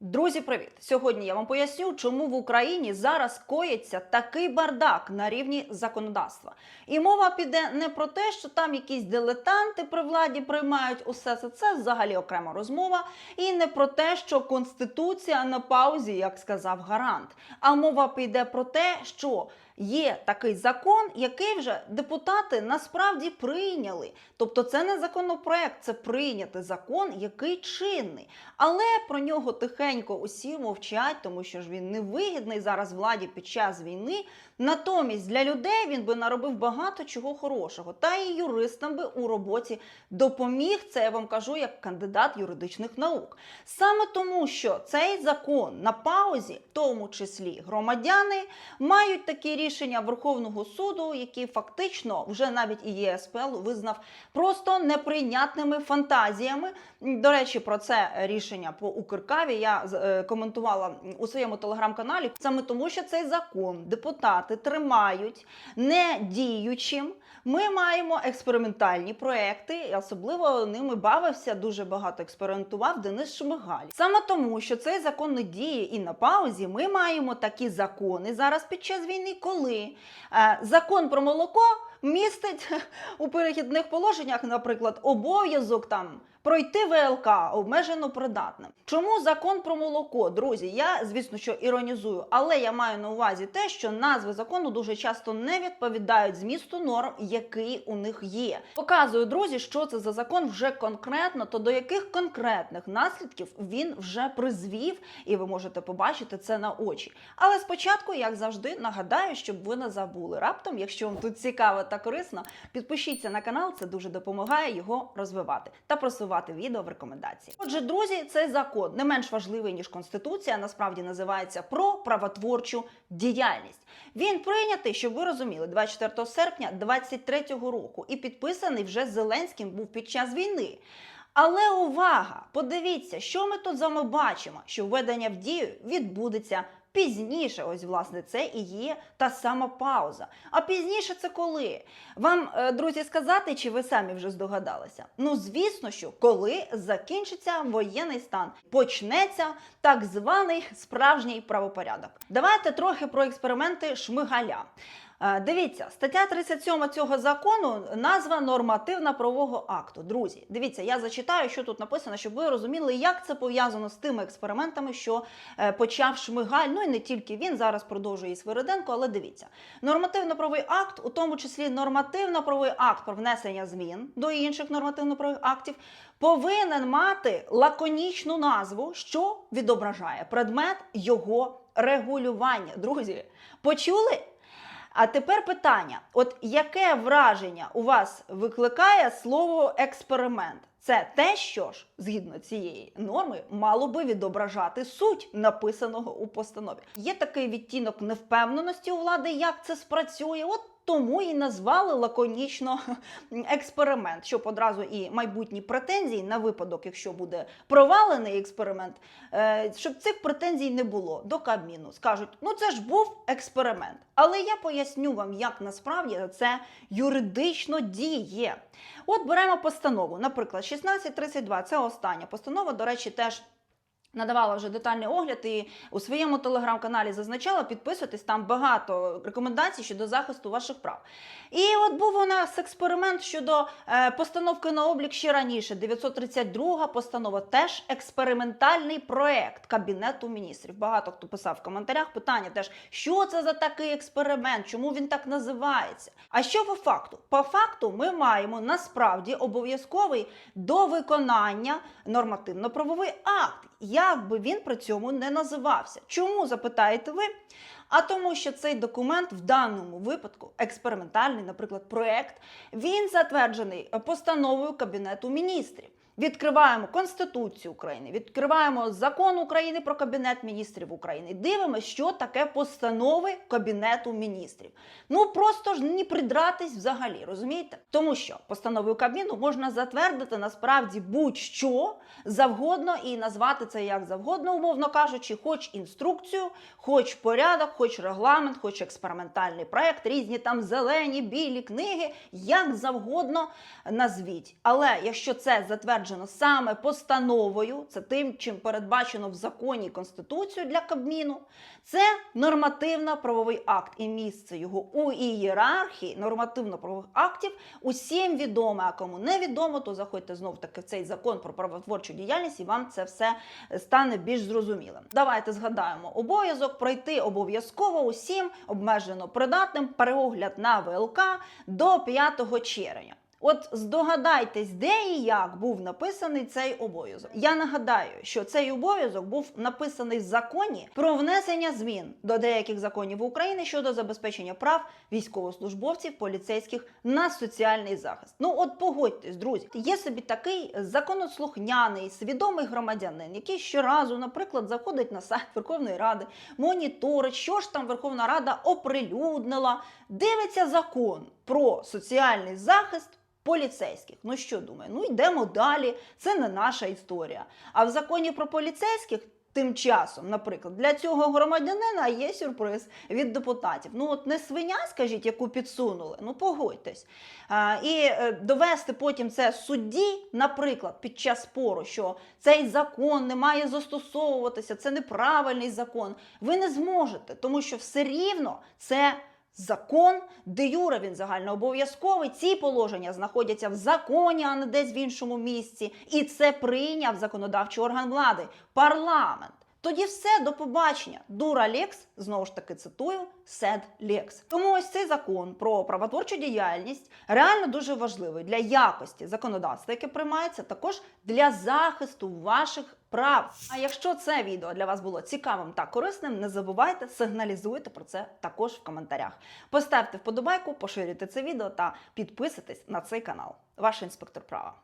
Друзі, привіт! Сьогодні я вам поясню, чому в Україні зараз коїться такий бардак на рівні законодавства. І мова піде не про те, що там якісь дилетанти при владі приймають усе це. Це взагалі окрема розмова. І не про те, що конституція на паузі, як сказав гарант. А мова піде про те, що є такий закон, який вже депутати насправді прийняли. Тобто, це не законопроект, це прийнятий закон, який чинний. Але про нього тихенько усі мовчать, тому що ж він невигідний зараз владі під час війни. Натомість для людей він би наробив багато чого хорошого. Та і юристам би у роботі допоміг. Це я вам кажу як кандидат юридичних наук. Саме тому, що цей закон на паузі, в тому числі громадяни, мають такі рішення Верховного суду, які фактично вже навіть і ЄСПЛ визнав просто неприйнятними фантазіями. До речі, про це рішення по Укркаві я е, коментувала у своєму телеграм-каналі. Саме тому, що цей закон депутати тримають не діючим. Ми маємо експериментальні проекти, і особливо ними бавився дуже багато експериментував Денис Шмигаль. Саме тому, що цей закон не діє і на паузі, ми маємо такі закони зараз під час війни, коли е, закон про молоко містить у перехідних положеннях, наприклад, обов'язок там. Пройти ВЛК обмежено придатним. Чому закон про молоко, друзі? Я звісно, що іронізую, але я маю на увазі те, що назви закону дуже часто не відповідають змісту норм, який у них є. Показую, друзі, що це за закон вже конкретно, то до яких конкретних наслідків він вже призвів, і ви можете побачити це на очі. Але спочатку, як завжди, нагадаю, щоб ви не забули. Раптом, якщо вам тут цікаво та корисно, підпишіться на канал, це дуже допомагає його розвивати та просувати відео в рекомендації. Отже, друзі, цей закон не менш важливий ніж конституція. Насправді називається про правотворчу діяльність. Він прийнятий, щоб ви розуміли, 24 серпня 2023 року і підписаний вже Зеленським був під час війни. Але увага! Подивіться, що ми тут з вами бачимо, що введення в дію відбудеться пізніше. Ось, власне, це і є та сама пауза. А пізніше це коли? Вам, е, друзі, сказати, чи ви самі вже здогадалися? Ну, звісно, що коли закінчиться воєнний стан, почнеться так званий справжній правопорядок. Давайте трохи про експерименти Шмигаля. Дивіться, стаття 37 цього закону назва нормативно-правового акту. Друзі, дивіться, я зачитаю, що тут написано, щоб ви розуміли, як це пов'язано з тими експериментами, що е, почав Шмигаль. Ну і не тільки він зараз продовжує Свириденко, але дивіться, нормативно-правовий акт, у тому числі нормативно-правовий акт про внесення змін до інших нормативно-правових актів, повинен мати лаконічну назву, що відображає предмет його регулювання. Друзі, почули? А тепер питання: от яке враження у вас викликає слово експеримент? Це те, що ж, згідно цієї норми, мало би відображати суть написаного у постанові. Є такий відтінок невпевненості у влади, як це спрацює. От тому і назвали лаконічно експеримент, щоб одразу і майбутні претензії на випадок, якщо буде провалений експеримент, е, щоб цих претензій не було до Кабміну. Скажуть, ну це ж був експеримент. Але я поясню вам, як насправді це юридично діє. От беремо постанову, наприклад, 1632 це остання постанова. До речі, теж. Надавала вже детальний огляд і у своєму телеграм-каналі зазначала, підписуйтесь, там багато рекомендацій щодо захисту ваших прав. І от був у нас експеримент щодо е, постановки на облік ще раніше. 932 постанова, теж експериментальний проект Кабінету міністрів. Багато хто писав в коментарях питання теж, що це за такий експеримент, чому він так називається. А що по факту? По факту ми маємо насправді обов'язковий до виконання нормативно-правовий акт як би він при цьому не називався. Чому запитаєте ви? А тому, що цей документ в даному випадку, експериментальний, наприклад, проект, він затверджений постановою Кабінету міністрів. Відкриваємо Конституцію України, відкриваємо закон України про Кабінет міністрів України. Дивимося, що таке постанови Кабінету міністрів. Ну просто ж не придратись взагалі, розумієте? Тому що постановою Кабміну можна затвердити насправді будь-що завгодно і назвати це як завгодно, умовно кажучи, хоч інструкцію, хоч порядок, хоч регламент, хоч експериментальний проект, різні там зелені, білі книги, як завгодно назвіть. Але якщо це затверджено затверджено саме постановою, це тим, чим передбачено в законі Конституцію для Кабміну. Це нормативно-правовий акт, і місце його у ієрархії нормативно-правових актів усім відомо. А кому не відомо, то заходьте знов таки в цей закон про правотворчу діяльність, і вам це все стане більш зрозумілим. Давайте згадаємо обов'язок пройти обов'язково усім обмежено придатним переогляд на ВЛК до 5 червня. От здогадайтесь, де і як був написаний цей обов'язок. Я нагадаю, що цей обов'язок був написаний в законі про внесення змін до деяких законів України щодо забезпечення прав військовослужбовців поліцейських на соціальний захист. Ну от погодьтесь, друзі, є собі такий законослухняний, свідомий громадянин, який щоразу, наприклад, заходить на сайт Верховної Ради, моніторить, що ж там Верховна Рада оприлюднила, дивиться закон про соціальний захист поліцейських. Ну що думає? Ну йдемо далі. Це не наша історія. А в законі про поліцейських. Тим часом, наприклад, для цього громадянина є сюрприз від депутатів. Ну от не свиня, скажіть, яку підсунули. Ну погодьтесь. А, і е, довести потім це судді, наприклад, під час спору, що цей закон не має застосовуватися, це неправильний закон. Ви не зможете, тому що все рівно це. Закон, де юре він загальнообов'язковий. Ці положення знаходяться в законі, а не десь в іншому місці. І це прийняв законодавчий орган влади парламент. Тоді все до побачення. Дура лекс, знову ж таки цитую, сед лекс. Тому ось цей закон про правотворчу діяльність реально дуже важливий для якості законодавства, яке приймається, також для захисту ваших прав. А якщо це відео для вас було цікавим та корисним, не забувайте сигналізуйте про це також в коментарях. Поставте вподобайку, поширюйте це відео та підписуйтесь на цей канал. Ваш інспектор права.